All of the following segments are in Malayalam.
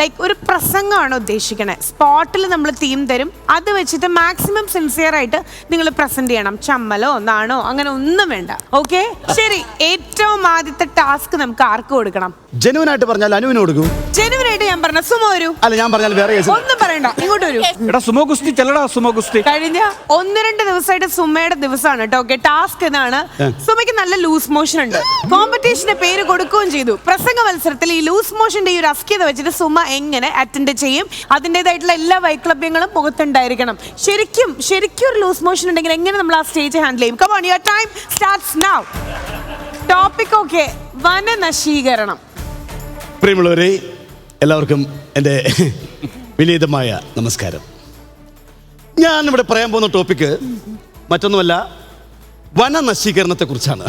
ലൈക്ക് ഒരു പ്രസംഗമാണ് ഉദ്ദേശിക്കണേ. സ്പോട്ടിൽ നമ്മൾ തീം തരും. അത് വെച്ചിട്ട് മാക്സിമം സിൻസിയർ ആയിട്ട് നിങ്ങൾ പ്രസന്റ് ചെയ്യണം. ചമ്മലോ നാണോ അങ്ങനെ ഒന്നും വേണ്ട. ഓക്കെ ശരി. ഏറ്റവും ആദ്യത്തെ ടാസ്ക് നമുക്ക് ആർക്ക് കൊടുക്കണം? ജനുവനായിട്ട് പറഞ്ഞാൽ അനുവിന് കൊടുക്കൂ. ജനുവനായിട്ട് ഞാൻ പറഞ്ഞ സുമോ ഒരു അല്ല ഞാൻ പറഞ്ഞാൽ വേറെ കേസ് ഒന്നും പറയണ്ട. ഇങ്ങോട്ട് വരൂ. എടാ സുമോ ഗുസ്തി ചെല്ലടാ സുമോ ഗുസ്തി കഴിഞ്ഞ ഒന്ന് രണ്ട് ദിവസമായിട്ട് സുമയുടെ ദിവസമാണ് കേട്ടോ. ഓക്കെ ടാസ്ക് എന്നാണ്. സുമയ്ക്ക് നല്ല ലൂസ് മോഷൻ ഉണ്ട്. കോമ്പറ്റീഷന്റെ പേര് കൊടുക്കുകയും ചെയ്തു. പ്രസംഗ മത്സരത്തിൽ ഈ ലൂസ് മോഷന്റെ ഈ ഒരു അസ്കിയത വെച്ചിട്ട് സുമ എങ്ങനെ അറ്റൻഡ് ചെയ്യും? അതിന്റെതായിട്ടുള്ള എല്ലാ വൈക്ലഭ്യങ്ങളും മുഖത്തുണ്ടായിരിക്കണം. ശരിക്കും ശരിക്കും ഒരു ലൂസ് മോഷൻ ഉണ്ടെങ്കിൽ എങ്ങനെ നമ്മൾ ആ സ്റ്റേജ് ഹാൻഡിൽ ചെയ്യും? Come on your time starts now topic okay വനനശീകരണം. പ്രിയമുള്ളവരെ എല്ലാവർക്കും എന്റെ വിനീതമായ നമസ്കാരം. ഞാൻ ഇവിടെ പറയാൻ പോകുന്ന ടോപ്പിക്ക് മറ്റൊന്നുമല്ല വനനശീകരണത്തെ കുറിച്ചാണ്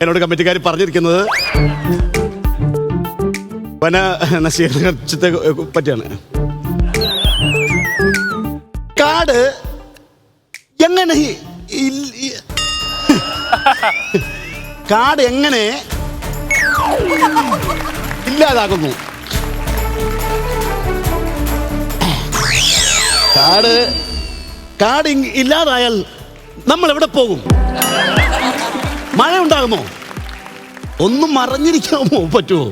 എന്നോട് കമ്മിറ്റിക്കാർ പറഞ്ഞിരിക്കുന്നത് വന നശീകരണത്തെ പറ്റിയാണ്. കാട് എങ്ങനെ കാട് എങ്ങനെ ഇല്ലാതാകുന്നു? കാട് കാട് ഇല്ലാതായാൽ നമ്മൾ എവിടെ പോകും? മഴ ഉണ്ടാകുമോ ഒന്നും മറഞ്ഞിരിക്കാമോ പറ്റുമോ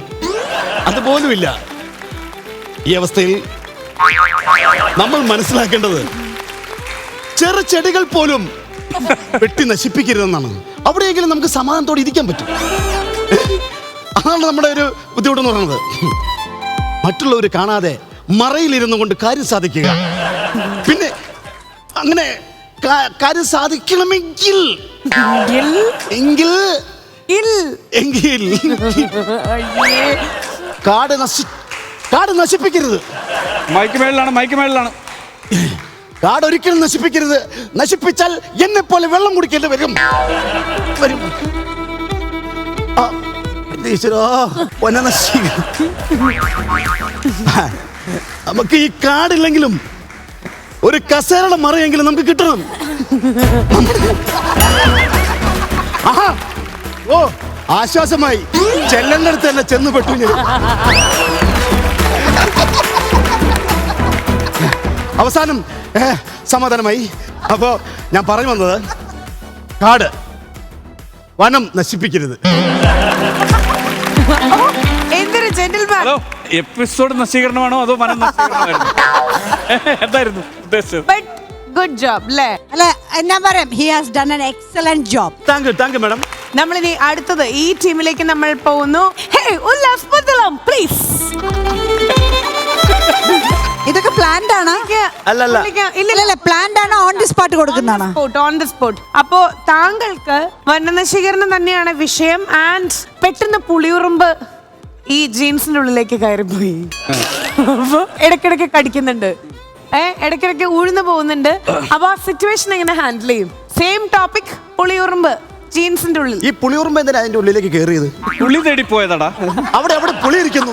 അതുപോലുമില്ല. ഈ അവസ്ഥയിൽ നമ്മൾ മനസ്സിലാക്കേണ്ടത് ചെറു ചെടികൾ പോലും വെട്ടി നശിപ്പിക്കരുതെന്നാണ്. അവിടെയെങ്കിലും നമുക്ക് സമാധാനത്തോടെ ഇരിക്കാൻ പറ്റും. അതാണ് നമ്മുടെ ഒരു ബുദ്ധിമുട്ടെന്ന് പറയുന്നത്. മറ്റുള്ളവർ കാണാതെ മറയിലിരുന്നു കൊണ്ട് കാര്യം സാധിക്കുക. അങ്ങനെ കാര്യം സാധിക്കണമെങ്കിൽ. എങ്കിൽ? എങ്കിൽ? കാട് നശി കാട് നശിപ്പിക്കരുത്. മൈക്ക് മേളിലാണ് മൈക്ക് മേളിലാണ് കാട് ഒരിക്കലും നശിപ്പിക്കരുത്. നശിപ്പിച്ചാൽ എന്നെ പോലെ വെള്ളം കുടിക്കേണ്ടി വരും. വരും. നമുക്ക് ഈ കാടില്ലെങ്കിലും ഒരു കസേരയുടെ മറയെങ്കിലും നമുക്ക് കിട്ടണം. ഓ ആശ്വാസമായി. ചെല്ലണ്ടടുത്ത് തന്നെ ചെന്ന് പെട്ടു അവസാനം ഏ, സമാധാനമായി. അപ്പോ ഞാൻ പറഞ്ഞു വന്നത് കാട് വനം നശിപ്പിക്കരുത്. ഹലോ എപ്പിസോഡ് നശീകരണമാണോ അതോ മനം നശീകരണമായിരുന്നു? എന്തായിരുന്നു ഉദ്ദേശിച്ചത്? ബട്ട് ഗുഡ് ജോബ് അല്ലേ അല്ല ഞാൻ പറയാം? He has done an excellent job thank you thank you madam നമ്മളിനി അടുത്തത് ഈ ടീമിലേക്ക് നമ്മൾ പോകുന്നു. ഹേ ഉല്ലാസ് പുത്തളം പ്ലീസ് ഇതൊക്കെ പ്ലാൻഡ് ആണ്? അല്ലല്ല. ഇല്ല പ്ലാൻഡ് ആണ്? ഓൺ ദി സ്പോട്ട് കൊടുക്കുന്നതാണ്? സ്പോട്ട് ഓൺ ദി സ്പോട്ട് അപ്പോ താങ്കൾക്ക് വനനശീകരണം തന്നെയാണ് വിഷയം. ആൻഡ് പെട്ടെന്ന് പുളിയുറുമ്പ് ഈ ജീൻസിന്റെ ഉള്ളിലേക്ക് കയറിപ്പോയി. അപ്പൊ ഇടക്കിടക്ക് കടിക്കുന്നുണ്ട്. ഏ ഇടക്കിടക്ക് ഉഴുന്നു പോകുന്നുണ്ട്. അപ്പൊ ആ സിറ്റുവേഷൻ എങ്ങനെ ഹാൻഡിൽ ചെയ്യും? സെയിം ടോപ്പിക് പുളിയുറുമ്പ് ജീൻസിന്റെ ഉള്ളിൽ. ഈ പുളിയുറുമ്പ് എന്തിനാ അതിന്റെ ഉള്ളിലേക്ക് കയറിയത്? പുളി തേടി പോയതാടാ അവിടെ അവിടെ പുളി ഇരിക്കുന്നു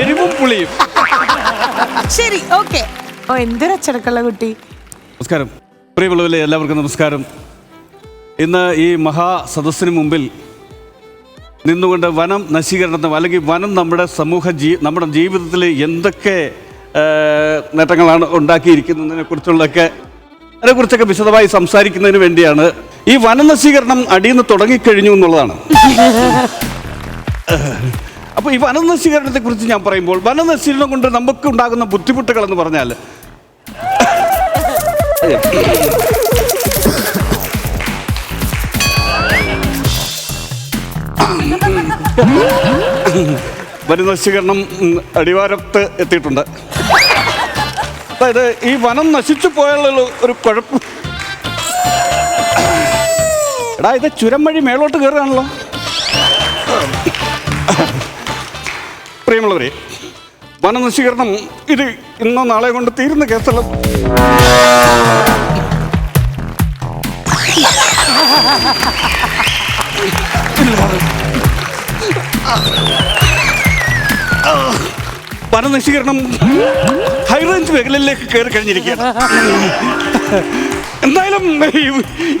എരിവും പുളിയും. ശരി ഓക്കെ ഓ എന്തൊരു അച്ചടക്കമുള്ള കുട്ടി. നമസ്കാരം. പ്രിയമുള്ളവരെ എല്ലാവർക്കും നമസ്കാരം. ഇന്ന് ഈ മഹാ സദസ്സിന് മുമ്പിൽ നിന്നുകൊണ്ട് വനം നശീകരണത്തിനും അല്ലെങ്കിൽ വനം നമ്മുടെ സമൂഹ ജീ നമ്മുടെ ജീവിതത്തിൽ എന്തൊക്കെ നേട്ടങ്ങളാണ് ഉണ്ടാക്കിയിരിക്കുന്നതിനെ കുറിച്ചുള്ളതൊക്കെ അതിനെക്കുറിച്ചൊക്കെ വിശദമായി സംസാരിക്കുന്നതിന് വേണ്ടിയാണ്. ഈ വനനശീകരണം അടിയിൽ നിന്ന് തുടങ്ങിക്കഴിഞ്ഞു എന്നുള്ളതാണ്. അപ്പോൾ ഈ വനനശീകരണത്തെ കുറിച്ച് ഞാൻ പറയുമ്പോൾ വനനശീകരണം കൊണ്ട് നമുക്ക് ഉണ്ടാകുന്ന ബുദ്ധിമുട്ടുകൾ എന്ന് പറഞ്ഞാൽ വനനശീകരണം അടിവാരത്ത് എത്തിയിട്ടുണ്ട്. അതായത് ഈ വനം നശിച്ചു പോയുള്ള ഒരു കുഴപ്പം. എടാ ഇത് ചുരം വഴി മേളോട്ട് കയറുകയാണല്ലോ. പ്രിയമുള്ളവരെ വനനശീകരണം ഇത് ഇന്നോ നാളെ കൊണ്ട് തീരുന്ന കേസല്ല. വനനശീകരണം ഹൈറേഞ്ച് മേഖലയിലേക്ക് കയറി കഴിഞ്ഞിരിക്കുകയാണ്. എന്തായാലും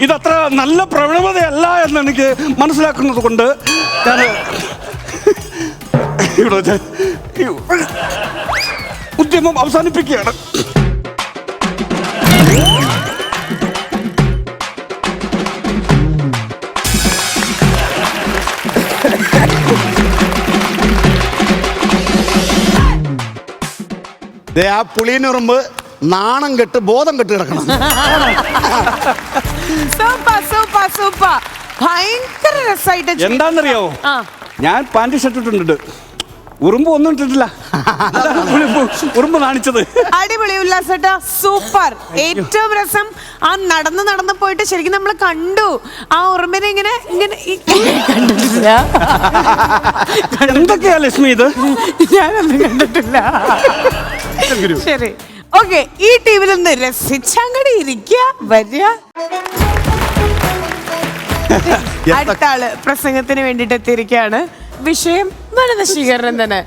ഇതത്ര നല്ല പ്രവണതയല്ല എന്ന് എനിക്ക് മനസ്സിലാക്കുന്നത് കൊണ്ട് ഞാൻ ഉദ്യമം അവസാനിപ്പിക്കുകയാണ്. ദേ ആ പുളിയനുറുമ്പ് നാണം കെട്ട് ബോധം കെട്ട് കിടക്കണം. Super super super. ഭയങ്കര രസമായിട്ട് ചെയ്തു. എന്താണെന്നറിയാവോ? ആ. ഞാൻ പാന്റ് ഷർട്ട് ഇട്ടിട്ടുണ്ട്. ഉറുമ്പ് ഒന്നും ഇട്ടിട്ടില്ല. അതാണ് ഉറുമ്പ് ഉറുമ്പ് കാണിച്ചത്. അടിപൊളി ഉല്ലാസേട്ടാ. സൂപ്പർ. ഏറ്റവും രസം ആ നടന്ന് നടന്ന് പോയിട്ട് ശരിക്കും നമ്മൾ കണ്ടു. ആ ഉറുമ്പിനെ ഇങ്ങനെ ഇങ്ങനെ ഈ- കണ്ടിട്ടില്ല. എന്തൊക്കെയാ ലക്ഷ്മി ഇത്? ഞാനൊന്നും കണ്ടിട്ടില്ല. ശരി ഓക്കെ ഈ ടീമിൽ നിന്ന് രസിച്ചങ്ങടെ ഇരിക്കുക വരിക. അടുത്ത ആൾ പ്രസംഗത്തിന് വേണ്ടിട്ട് എത്തിയിരിക്കുകയാണ് വിഷയം വനനശീകരണം തന്നെ.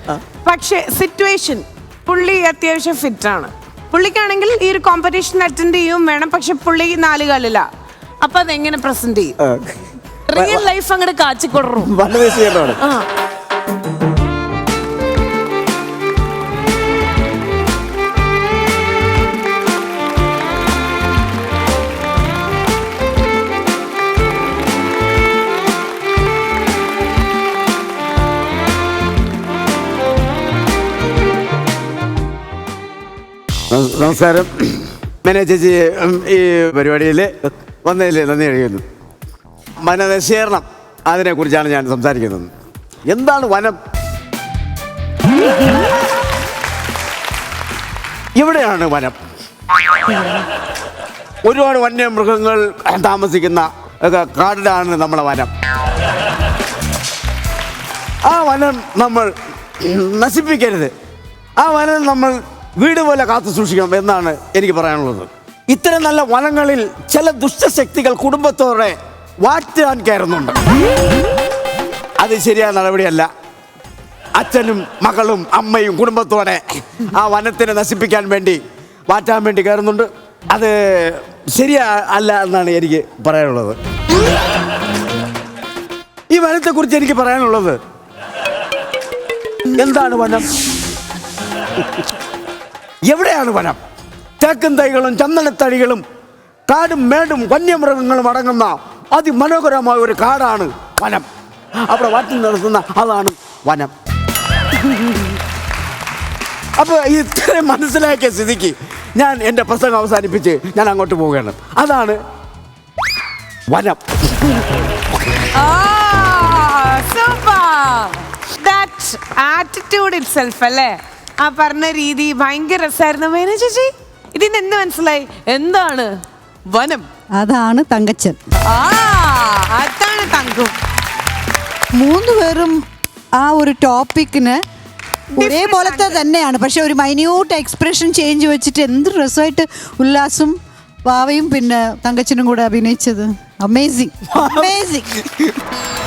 പക്ഷെ സിറ്റുവേഷൻ പുള്ളി അത്യാവശ്യം ഫിറ്റ് ആണ്. പുള്ളിക്കാണെങ്കിൽ ഈ ഒരു കോമ്പറ്റീഷൻ അറ്റൻഡ് ചെയ്യും വേണം പക്ഷെ പുള്ളി നാല് കാലില്ല അപ്പൊ അതെങ്ങനെ പ്രസന്റ് ചെയ്യും റിയൽ ലൈഫ് അങ്ങോട്ട് കാച്ചിക്കൊടറും വനദേശീയമാണ് നമസ്കാരം. മേന ചേച്ചി ഈ പരിപാടിയിൽ വന്നതിൽ നന്ദി കഴിയുന്നു വനനശീകരണം അതിനെക്കുറിച്ചാണ് ഞാൻ സംസാരിക്കുന്നത്. എന്താണ് വനം? ഇവിടെയാണ് വനം. ഒരുപാട് വന്യമൃഗങ്ങൾ താമസിക്കുന്ന കാടിലാണ് നമ്മുടെ വനം. ആ വനം നമ്മൾ നശിപ്പിക്കരുത്. ആ വനം നമ്മൾ വീട് പോലെ കാത്തു സൂക്ഷിക്കണം എന്നാണ് എനിക്ക് പറയാനുള്ളത്. ഇത്തരം നല്ല വനങ്ങളിൽ ചില ദുഷ്ടശക്തികൾ കുടുംബത്തോടെ വാറ്റാൻ കയറുന്നുണ്ട്. അത് ശരിയായ നടപടിയല്ല. അച്ഛനും മകളും അമ്മയും കുടുംബത്തോടെ ആ വനത്തിനെ നശിപ്പിക്കാൻ വേണ്ടി വാറ്റാൻ വേണ്ടി കയറുന്നുണ്ട്. അത് ശരിയാ അല്ല എന്നാണ് എനിക്ക് പറയാനുള്ളത്. ഈ വനത്തെക്കുറിച്ച് എനിക്ക് പറയാനുള്ളത്. എന്താണ് വനം? എവിടെയാണ് വനം? തേക്കും തൈകളും ചന്ദനത്തടികളും കാടും മേടും വന്യമൃഗങ്ങളും അടങ്ങുന്ന അതിമനോഹരമായ ഒരു കാടാണ് വനം. അവിടെ വാറ്റിൽ നടത്തുന്ന അതാണ് വനം. അപ്പൊ ഇത്രയും മനസ്സിലാക്കിയ സ്ഥിതിക്ക് ഞാൻ എന്റെ പ്രസംഗം അവസാനിപ്പിച്ച് ഞാൻ അങ്ങോട്ട് പോവുകയാണ്. അതാണ് വനം. ആറ്റിറ്റ്യൂഡ് ഇറ്റ് സെൽഫ് അല്ലേ? ആ പറഞ്ഞ രീതി ഭയങ്കര രസമായിരുന്നു മേന ചേച്ചി ഇതിന് എന്ത് മനസ്സിലായി? എന്താണ്? വനം. അതാണ് തങ്കച്ചൻ. ആ അതാണ് തങ്കു. മൂന്ന് പേരും ആ ഒരു ടോപ്പിക്കിന് ഒരേപോലത്തെ തന്നെയാണ്. പക്ഷെ ഒരു മൈന്യൂട്ട് എക്സ്പ്രഷൻ ചേഞ്ച് വെച്ചിട്ട് എന്ത് രസമായിട്ട് ഉല്ലാസും വാവയും പിന്നെ തങ്കച്ചനും കൂടെ അഭിനയിച്ചത്. Amazing amazing